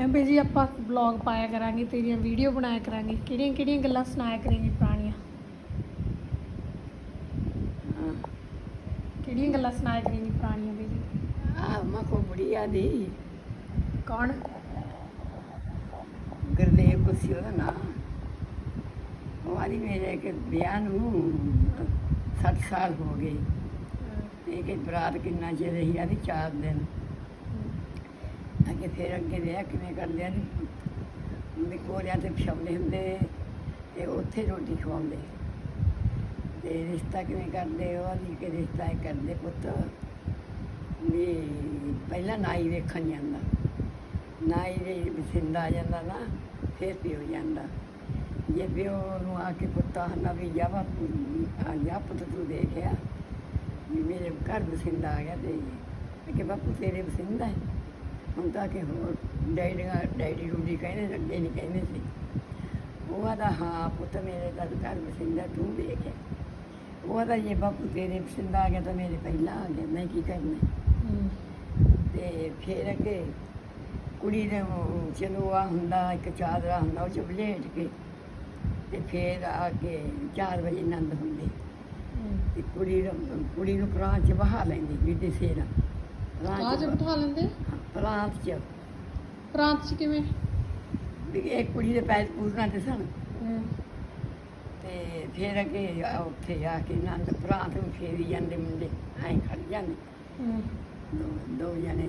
ਹੈ ਬਈ ਜੀ ਆਪਾਂ ਬਲੌਗ ਪਾਇਆ ਕਰਾਂਗੇ ਤੇਰੀਆਂ ਵੀਡੀਓ ਬਣਾਇਆ ਕਰਾਂਗੇ। ਕਿਹੜੀਆਂ ਕਿਹੜੀਆਂ ਗੱਲਾਂ ਸੁਣਾਇਆ ਕਰਾਂਗੇ ਪੁਰਾਣੀਆਂ? ਕਿਹੜੀਆਂ ਗੱਲਾਂ ਸੁਣਾਇਆ ਕਰਾਂਗੇ ਪੁਰਾਣੀਆਂ ਬਈ ਜੀ? ਆ ਮਾ ਕੋ ਬੁੜੀਆ ਦੀ। ਕੌਣ? ਗੁਰਦੇਵ ਕੁਸੀ ਉਹਦਾ ਨਾਮ ਉਹ ਆਦੀ ਮੇਰੇ ਕਿ ਵਿਆਹ ਨੂੰ 60 ਸਾਲ ਹੋ ਗਏ। ਤੇ ਕਿ ਬਰਾਤ ਕਿੰਨਾ ਚਿਰ ਰਹੀ ਆਦੀ 4 ਦਿਨ। ਅੱਗੇ ਫਿਰ ਅੱਗੇ ਵਿਆਹ ਕਿਵੇਂ ਕਰਦੇ ਆ ਵੀ ਕੋਲਿਆਂ ਤੇ ਪਛਾਉਂਦੇ ਹੁੰਦੇ ਤੇ ਉੱਥੇ ਰੋਟੀ ਖਵਾਉਂਦੇ ਤੇ ਰਿਸ਼ਤਾ ਕਿਵੇਂ ਕਰਦੇ ਉਹ ਆਦੀ ਕਿ ਰਿਸ਼ਤਾ ਇਹ ਕਰਦੇ ਪੁੱਤ। ਵੀ ਪਹਿਲਾਂ ਨਾਈ ਵੇਖਣ ਜਾਂਦਾ। ਨਾਈ ਦੇ ਬਸਿੰਦਾ ਆ ਜਾਂਦਾ ਨਾ, ਫਿਰ ਪਿਓ ਜਾਂਦਾ। ਜੇ ਪਿਓ ਨੂੰ ਆ ਕੇ ਪੁੱਤਾ ਨਾ ਵੀ ਜਾ ਬਾਪੂ ਆ ਜਾ ਪੁੱਤ ਤੂੰ ਦੇਖਿਆ। ਵੀ ਮੇਰੇ ਘਰ ਬਸਿੰਦਾ ਆ ਗਿਆ ਤੇ ਕਿ ਬਾਪੂ ਤੇਰੇ ਬਸਿੰਦਾ ਹੈ? ਹੁਣ ਤਾਂ ਕਿ ਹੋਰ ਡੈਡੀਆਂ ਡੈਡੀ ਰੂਡੀ ਕਹਿੰਦੇ ਅੱਗੇ ਨਹੀਂ ਕਹਿੰਦੇ ਸੀ। ਉਹ ਆਦਾ ਹਾਂ ਪੁੱਤ ਮੇਰੇ ਤਾਂ ਘਰ ਬਸਿੰਦਾ ਤੂੰ ਦੇਖਿਆ ਉਹ ਆਦਾ ਜੇ ਬਾਪੂ ਤੇਰੇ ਬਸਿੰਦਾ ਆ ਗਿਆ ਤਾਂ ਮੇਰੇ ਪਹਿਲਾਂ ਆ ਗਿਆ ਮੈਂ ਕੀ ਕਰਨਾ? ਤੇ ਫਿਰ ਅੱਗੇ ਕੁੜੀ ਦੇ ਉਹ ਚਲੋ ਆ ਹੁੰਦਾ ਇੱਕ ਚਾਦਰਾ ਹੁੰਦਾ ਉਹ ਚ ਬਲੇਟ ਕੇ ਤੇ ਫਿਰ ਆ ਕੇ 4 ਵਜੇ ਆਨੰਦ ਹੁੰਦੇ। ਤੇ ਕੁੜੀ ਨੂੰ ਕੁੜੀ ਨੂੰ ਪ੍ਰਾਂਤ ਚ ਬਹਾ ਲੈਂਦੀ ਵਿਦੇ ਸੇਰਾ। ਚ ਬਿਠਾ ਲੈਂਦੇ? ਪ੍ਰਾਂਤ ਚ। ਪ੍ਰਾਂਤ ਚ ਕਿਵੇਂ? ਵੀ ਇਹ ਕੁੜੀ ਦੇ ਪੈਰ ਪੂਰਨਾ ਤੇ ਸਨ। ਤੇ ਫਿਰ ਅੱਗੇ ਉੱਥੇ ਆ ਕੇ ਆਨੰਦ ਪ੍ਰਾਂਤ ਨੂੰ ਫੇਰੀ ਜਾਂਦੇ ਮੁੰਡੇ ਐਂ ਖੜ ਜਾਂਦੇ। ਦੋ ਦੋ ਜਣੇ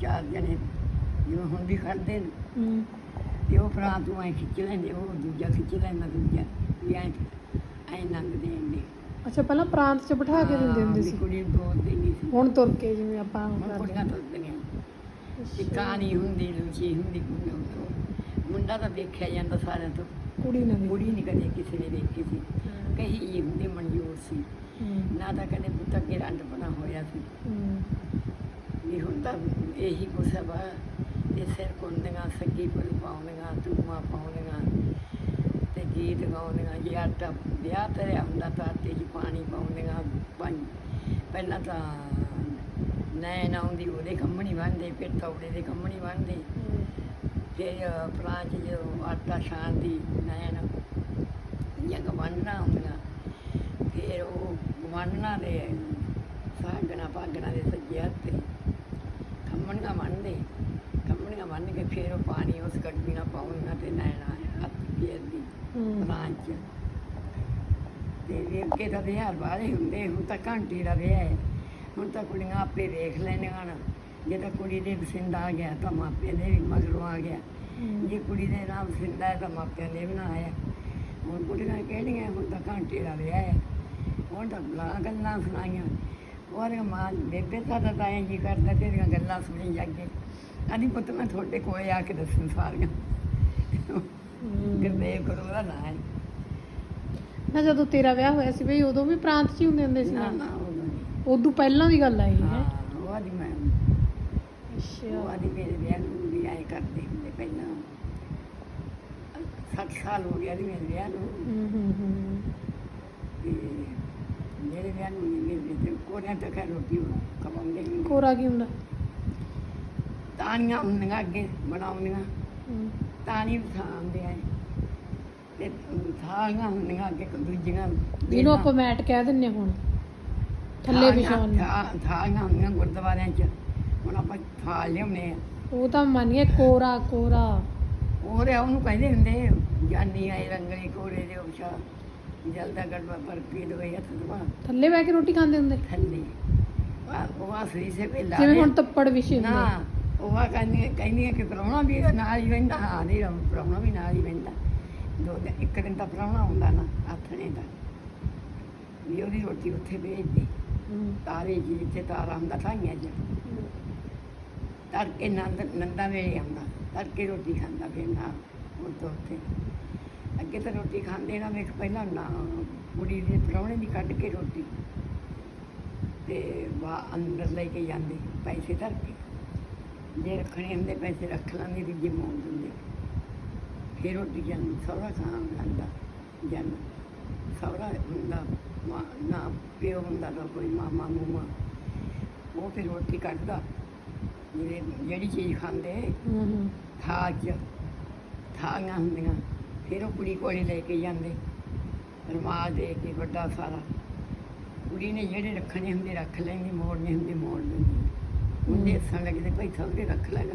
ਚਾਰ ਜਣੇ ਜਿਵੇਂ ਹੁਣ ਵੀ ਖੜਦੇ ਨੇ। ਤੇ ਉਹ ਭਰਾ ਤੂੰ ਐ ਖਿੱਚ ਲੈਂਦੇ ਉਹ ਦੂਜਾ ਖਿੱਚ ਲੈਂਦਾ ਦੂਜਾ ਵੀ ਐ ਐ ਨੰਗ ਦੇਂਦੇ ਅੱਛਾ ਪਹਿਲਾਂ ਪ੍ਰਾਂਤ ਚ ਬਿਠਾ ਕੇ ਦਿੰਦੇ ਹੁੰਦੇ ਸੀ। ਕੁੜੀ ਨੂੰ ਸੀ। ਹੁਣ ਤੁਰ ਕੇ ਜਿਵੇਂ ਆਪਾਂ ਹੁਣ ਕਰਦੇ ਕੁੜੀਆਂ ਤੁਰਦੀਆਂ ਤੇ ਕਹਾਣੀ ਹੁੰਦੀ ਲੁਚੀ ਹੁੰਦੀ ਕੁੜੀਆਂ ਤੋਂ। ਮੁੰਡਾ ਤਾਂ ਦੇਖਿਆ ਜਾਂਦਾ ਸਾਰਿਆਂ ਤੋਂ। ਕੁੜੀ ਨਾ ਕੁੜੀ ਨਹੀਂ ਕਦੇ ਕਿਸੇ ਨੇ ਦੇਖੀ ਸੀ। ਕਹੀ ਜੀ ਹੁੰਦੀ ਮਨਜ਼ੂਰ ਸੀ। ਨਾ ਤਾਂ ਕਦੇ ਪੁੱਤ ਅੱਗੇ ਰੰਡ ਬਣਾ ਹੋਇਆ ਸੀ। ਵੀ ਹੁਣ ਤਾਂ ਇਹੀ ਕੁਛ ਵਾ ਇਹ ਸਿਰ ਕੁੰਡੀਆਂ ਸੱਗੀ ਫੁੱਲ ਪਾਉਂਦੀਆਂ ਧੂਮਾ ਪਾਉਂਦੀਆਂ। ਤੇ ਗੀਤ ਗਾਉਂਦੀਆਂ ਜੇ ਆਟਾ ਵਿਆਹ 'ਤੇ ਆਉਂਦਾ ਤਾਂ ਆਟੇ 'ਚ ਪਾਣੀ ਪਾਉਂਦੀਆਂ ਪੰਜ। ਪਹਿਲਾਂ ਤਾਂ ਨੈਣ ਆਉਂਦੀ, ਉਹਦੇ ਕੰਮਣੀ ਬੰਨਦੇ, ਫਿਰ ਤੌੜੇ ਦੇ ਕੰਮਣੀ ਬੰਨਦੇ। ਫਿਰ ਪ੍ਰਾਂਚ ਜਦੋਂ ਆਟਾ ਛਾਣਦੀ, ਨੈਣ ਜਗ ਬੰਨਣਾ ਹੁੰਦੀਆਂ ਫਿਰ ਉਹ ਗਵਾਂਢਣਾ ਦੇ ਸਾਗਣਾ ਭਾਗਣਾ ਦੇ ਸੱਜੇ ਹੱਥ ਖੰਮਣੀਆਂ ਬੰਨ੍ਹਦੇ ਖੰਮਣੀਆਂ ਬੰਨ ਕੇ ਫਿਰ ਉਹ ਪਾਣੀ ਉਸ ਕੱਢੀ ਨਾਲ ਪਾਉਣਾ ਤੇ ਨੈਣਾ ਹੱਥ ਫੇਰਦੀ। ਪ੍ਰਾਂਚ ਤੇ ਵੀ ਅੱਗੇ ਤਾਂ ਵਿਆਹ ਬਾਰੇ ਹੁੰਦੇ ਹੁਣ ਤਾਂ ਘੰਟੀ ਦਾ ਵਿਆਹ ਹੈ। ਹੁਣ ਤਾਂ ਕੁੜੀਆਂ ਆਪੇ ਵੇਖ ਲੈਣੀਆਂ ਨਾ ਜੇ ਤਾਂ ਕੁੜੀ ਦੇ ਬਸਿੰਦਾ ਆ ਗਿਆ ਤਾਂ ਮਾਪੇ ਦੇ ਵੀ ਮਗਰੋਂ ਆ ਗਿਆ। ਜੇ ਕੁੜੀ ਦੇ ਨਾਮ ਸਿੰਦਾ ਹੈ ਤਾਂ ਮਾਪਿਆਂ ਨੇ ਨਾ ਆਇਆ। ਹੁਣ ਕੁੜੀਆਂ ਕਿਹੜੀਆਂ ਹੁਣ ਤਾਂ ਘੰਟੇ ਦਾ ਵਿਆਹ ਹੈ। ਹੁਣ ਤਾਂ ਬਲਾ ਗੱਲਾਂ ਸੁਣਾਈਆਂ। ਉਹਨੇ ਮਾਂ ਬੇਬੇ ਤਾਂ ਤਾਂ ਐਂ ਜੀ ਕਰਦਾ ਤੇਰੀਆਂ ਗੱਲਾਂ ਸੁਣੀ ਜਾਗੇ। ਆਦੀ ਪੁੱਤ ਮੈਂ ਤੁਹਾਡੇ ਕੋਲੇ ਆ ਕੇ ਦੱਸਣ ਸਾਰੀਆਂ। ਗੁਰਦੇਵ ਕਰੋ ਦਾ ਨਾਂ ਹੈ। ਨਾ ਜਦੋਂ ਤੇਰਾ ਵਿਆਹ ਹੋਇਆ ਸੀ ਬਈ ਉਦੋਂ ਵੀ ਪ੍ਰਾਂਤ ਚ ਹੀ ਹੁੰਦੇ ਹੁੰਦੇ ਸੀ ਨਾ ਉਦੋਂ ਨਹੀਂ। ਉਦੋਂ ਪਹਿਲਾਂ ਦੀ ਗੱਲ ਆਈ ਹਾਂ। ਹੈ ਉਹ ਆਦੀ ਮੈਂ ਉਹ ਅੱਛਾ ਆਦੀ ਮੇਰੇ ਵਿਆਹ ਨੂੰ ਵੀ ਆਏ ਕਰਦੇ ਹੁੰਦੇ ਪਹਿਲਾਂ। 60 ਸਾਲ ਹੋ ਗਿਆ ਦੀ ਮੇਰੇ ਵਿਆਹ ਨੂੰ। ਹੂੰ ਹੂੰ ਹੂੰ। ਤੇ ਮੇਰੇ ਵਿਆਹ ਨੂੰ ਨਹੀਂ ਮੇਰੇ ਤੇ ਕੋਰਿਆਂ ਤੇ ਖੈਰ ਰੋਟੀ ਨਹੀਂ। ਕੋਰਾ ਕੀ ਹੁੰਦਾ? ਤਾਨੀਆਂ ਹੁੰਦੀਆਂ ਅੱਗੇ ਬਣਾਉਂਦੀਆਂ। ਤਾਨੀ ਖਾਂਦੇ ਆ ਤੇ ਥਾਲੀਆਂ ਹੁੰਦੀਆਂ ਅੱਗੇ ਦੂਜੀਆਂ ਜਿਹਨੂੰ ਆਪਾਂ ਮੈਟ ਕਹਿ ਦਿੰਨੇ ਹੁਣ। ਥੱਲੇ ਵਿਛਾਉਣ ਨੂੰ। ਥਾ- ਹੁੰਦੀਆਂ ਗੁਰਦੁਆਰਿਆਂ 'ਚ। ਹੁਣ ਆਪਾਂ ਥਾਲ ਲਿਆਉਂਦੇ ਆ। ਉਹ ਤਾਂ ਮੰਨੀਏ ਕੋਰਾ ਕੋਰਾ। ਹੋਰ ਉਹਨੂੰ ਕਹਿੰਦੇ ਹੁੰਦੇ ਜਾਨੀ ਆਏ ਰੰਗਲੀ ਕੋਰੇ ਦੇ ਉਪਸ਼ਾ ਜਲਦਾ ਗੜਵਾ ਪਰ ਪੀ ਦਵਾਈ ਹੱਥ ਦਵਾ ਥੱਲੇ ਬਹਿ ਕੇ ਰੋਟੀ ਖਾਂਦੇ ਹੁੰਦੇ? ਥੱਲੇ। ਉਹ ਆਸਰੀ ਸੇ ਪਹਿਲਾ ਜਿਵੇਂ ਹੁਣ ਤੱਪੜ ਵਿਛੇ ਹੁੰਦੇ ਨਾ ਉਹ ਆ ਕਹਿੰਦੀ ਕਹਿੰਦੀ ਕਿ ਪ੍ਰਾਹੁਣਾ ਵੀ ਨਾਲ ਹੀ ਰਹਿੰਦਾ ਹਾਂ ਨਹੀਂ ਪ੍ਰਾਹੁਣਾ ਵੀ ਨਾਲ ਹੀ ਰਹਿੰਦਾ ਦੋ ਦਿਨ ਇੱਕ ਦਿਨ ਤਾਂ ਪ੍ਰਾਹੁਣਾ ਹੁੰਦਾ ਨਾ ਆਥਣੇ ਦਾ। ਵੀ ਉਹਦੀ ਰੋਟੀ ਉੱਥੇ ਭੇਜਦੇ। ਤਾਰੇ ਜੀ ਜਿੱਥੇ ਤਾਰਾ ਹੁੰਦਾ ਠਾਈਆਂ ਚ ਤੜਕੇ ਨੰਦ ਨੰਦਾ ਵੇਲੇ ਆਉਂਦਾ। ਤੜਕੇ ਰੋਟੀ ਖਾਂਦਾ ਫਿਰ ਨਾ ਉਹ ਤੋਂ ਉੱਥੇ। ਅੱਗੇ ਤਾਂ ਰੋਟੀ ਖਾਂਦੇ ਨਾ ਵੇਖ ਪਹਿਲਾਂ ਨਾ ਕੁੜੀ ਦੇ ਪ੍ਰਾਹੁਣੇ ਦੀ ਕੱਢ ਕੇ ਰੋਟੀ। ਤੇ ਵਾ ਅੰਦਰ ਲੈ ਕੇ ਜਾਂਦੇ ਪੈਸੇ ਧਰ ਕੇ। ਜੇ ਰੱਖਣੇ ਹੁੰਦੇ ਪੈਸੇ ਰੱਖ ਲਾਂਗੇ ਤੇ ਜੇ ਮੋੜ ਦਿੰਦੇ। ਫਿਰ ਰੋਟੀ ਜਾਂਦੀ ਸੌਰਾ ਖਾਣ ਜਾਂਦਾ ਜਨ। ਸੌਰਾ ਹੁੰਦਾ ਮਾਂ- ਨਾ ਪਿਓ ਹੁੰਦਾ ਤਾਂ ਕੋਈ ਮਾਮਾ ਮੂਮਾ। ਉਹ ਫਿਰ ਰੋਟੀ ਕੱਢਦਾ। ਜਿਹੜੇ ਜਿਹੜੀ ਚੀਜ਼ ਖਾਂਦੇ 'ਚ ਥਾਲੀਆਂ ਹੁੰਦੀਆਂ। ਫਿਰ ਉਹ ਕੁੜੀ ਕੋਲੇ ਲੈ ਕੇ ਜਾਂਦੇ। ਰਮਾਲ ਦੇ ਕੇ ਵੱਡਾ ਸਾਰਾ। ਕੁੜੀ ਨੇ ਜਿਹੜੇ ਰੱਖਣੇ ਹੁੰਦੇ ਰੱਖ ਲੈਂਦੀ ਮੋੜਨੇ ਹੁੰਦੇ ਮੋੜ ਲੈਂਦੀ ਉਹਦੇ ਹੱਸਣ ਲੱਗਦੇ ਭਾਈ ਸਭਰੇ ਰੱਖ ਲੈਗਾ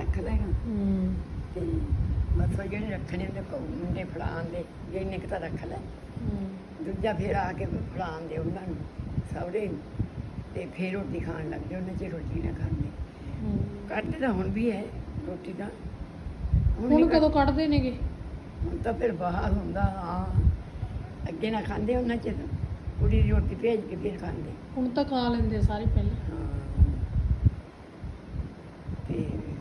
ਰੱਖ ਲੈਗਾ ਹੂੰ। ਤੇ ਉਹ ਜਿਹੜੇ ਰੱਖਣੇ ਹੁੰਦੇ ਕੋ ਮੁੰਡੇ ਫੜਾਉਣ ਦੇ ਜਿਹਨੇ ਕਿ ਤਾਂ ਰੱਖ ਲੈ। ਹੂੰ। ਦੂਜਾ ਫਿਰ ਆ ਕੇ ਫੜਾਉਣ ਦੇ ਉਹਨਾਂ ਨੂੰ ਸਭਰੇ ਤੇ ਫਿਰ ਰੋਟੀ ਖਾਣ ਲੱਗਦੇ ਉਹਨਾਂ ਚ ਰੋਟੀ ਨਾ ਖਾਂਦੇ ਹੂੰ। ਕੱਢਦੇ ਤਾਂ ਹੁਣ ਵੀ ਹੈ ਰੋਟੀ ਤਾਂ। ਹੁਣ ਕਦੋਂ ਕੱਢਦੇ ਨੇਗੇ? ਹੁਣ ਤਾਂ ਫਿਰ ਬਾਹਰ ਹੁੰਦਾ ਹਾਂ। ਅੱਗੇ ਨਾ ਖਾਂਦੇ ਉਹਨਾਂ ਚ ਤਾਂ। ਕੁੜੀ ਦੀ ਰੋਟੀ ਭੇਜ ਕੇ ਫਿਰ ਖਾਂਦੇ। ਹੁਣ ਤਾਂ ਖਾ ਲੈਂਦੇ ਸਾਰੇ ਪਹਿਲਾਂ। ਹਾਂ। ਤੇ